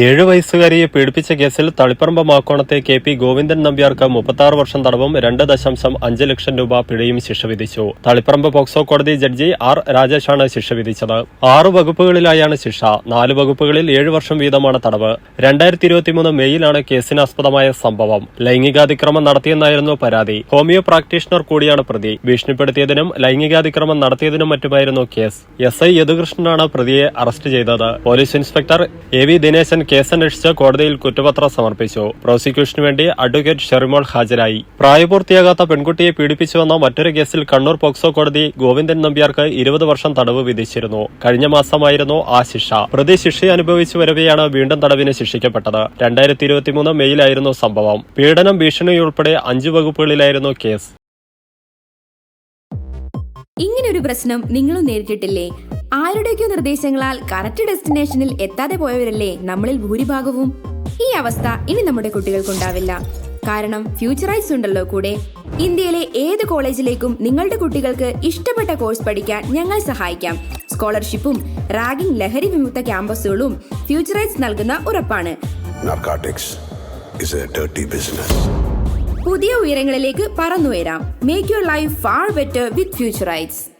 ഏഴ് വയസ്സുകാരിയെ പീഡിപ്പിച്ച കേസിൽ തളിപ്പറമ്പ് മാക്കോണത്തെ കെ പി ഗോവിന്ദൻ നമ്പ്യാർക്ക് മുപ്പത്താറ് വർഷം തടവും രണ്ട് ദശാംശം അഞ്ച് ലക്ഷം രൂപ പിഴയും ശിക്ഷ വിധിച്ചു. തളിപ്പറമ്പ് പോക്സോ കോടതി ജഡ്ജി ആർ രാജേഷാണ് ശിക്ഷ വിധിച്ചത്. ആറ് വകുപ്പുകളിലായാണ് ശിക്ഷ. നാല് വകുപ്പുകളിൽ ഏഴ് വർഷം വീതമാണ് തടവ്. രണ്ടായിരത്തി ഇരുപത്തിമൂന്ന് മെയ്യിലാണ് കേസിനാസ്പദമായ സംഭവം. ലൈംഗികാതിക്രമം നടത്തിയെന്നായിരുന്നു പരാതി. ഹോമിയോ പ്രാക്ടീഷണർ കൂടിയാണ് പ്രതി. ഭീഷണിപ്പെടുത്തിയതിനും ലൈംഗികാതിക്രമം നടത്തിയതിനും മറ്റുമായിരുന്നു കേസ്. എസ് ഐ യദുകൃഷ്ണനാണ് പ്രതിയെ അറസ്റ്റ് ചെയ്തത്. Police inspector A V Dineshan കേസന്വേഷിച്ച് കോടതിയിൽ കുറ്റപത്രം സമർപ്പിച്ചു. പ്രോസിക്യൂഷന് വേണ്ടി അഡ്വക്കേറ്റ് ഷെറിമോൾ ഹാജരായി. പ്രായപൂർത്തിയാകാത്ത പെൺകുട്ടിയെ പീഡിപ്പിച്ചുവെന്ന മറ്റൊരു കേസിൽ കണ്ണൂർ പോക്സോ കോടതി ഗോവിന്ദൻ നമ്പ്യാർക്ക് ഇരുപത് വർഷം തടവ് വിധിച്ചിരുന്നു. കഴിഞ്ഞ മാസമായിരുന്നു ആ ശിക്ഷ. പ്രതി ശിക്ഷ അനുഭവിച്ചു വരവെയാണ് വീണ്ടും തടവിന് ശിക്ഷിക്കപ്പെട്ടത്. രണ്ടായിരത്തി ഇരുപത്തിമൂന്ന് മെയ്യിലായിരുന്നു സംഭവം. പീഡനം ഭീഷണിയുൾപ്പെടെ അഞ്ചു വകുപ്പുകളിലായിരുന്നു കേസ്. ഇങ്ങനൊരു പ്രശ്നം നിങ്ങളും നേരിട്ടിട്ടില്ലേ? ആരുടെയൊക്കെയോ നിർദ്ദേശങ്ങളാൽ കറക്റ്റ് ഡെസ്റ്റിനേഷനിൽ എത്താതെ പോയവരല്ലേ നമ്മളിൽ ഭൂരിഭാഗവും? ഈ അവസ്ഥ ഇനി നമ്മുടെ കുട്ടികൾക്കുണ്ടാവില്ല. കാരണം ഫ്യൂച്ചറൈസ് ഉണ്ടല്ലോ കൂടെ. ഇന്ത്യയിലെ ഏത് കോളേജിലേക്കും നിങ്ങളുടെ കുട്ടികൾക്ക് ഇഷ്ടപ്പെട്ട കോഴ്സ് പഠിക്കാൻ ഞങ്ങൾ സഹായിക്കാം. സ്കോളർഷിപ്പും റാഗിംഗ് ലഹരി വിമുക്ത ക്യാമ്പസുകളും ഫ്യൂച്ചറൈസ് നൽകുന്ന ഉറപ്പാണ്. പുതിയ ഉയരങ്ങളിലേക്ക് പറന്നുയരാം. Make your life far better with Futurights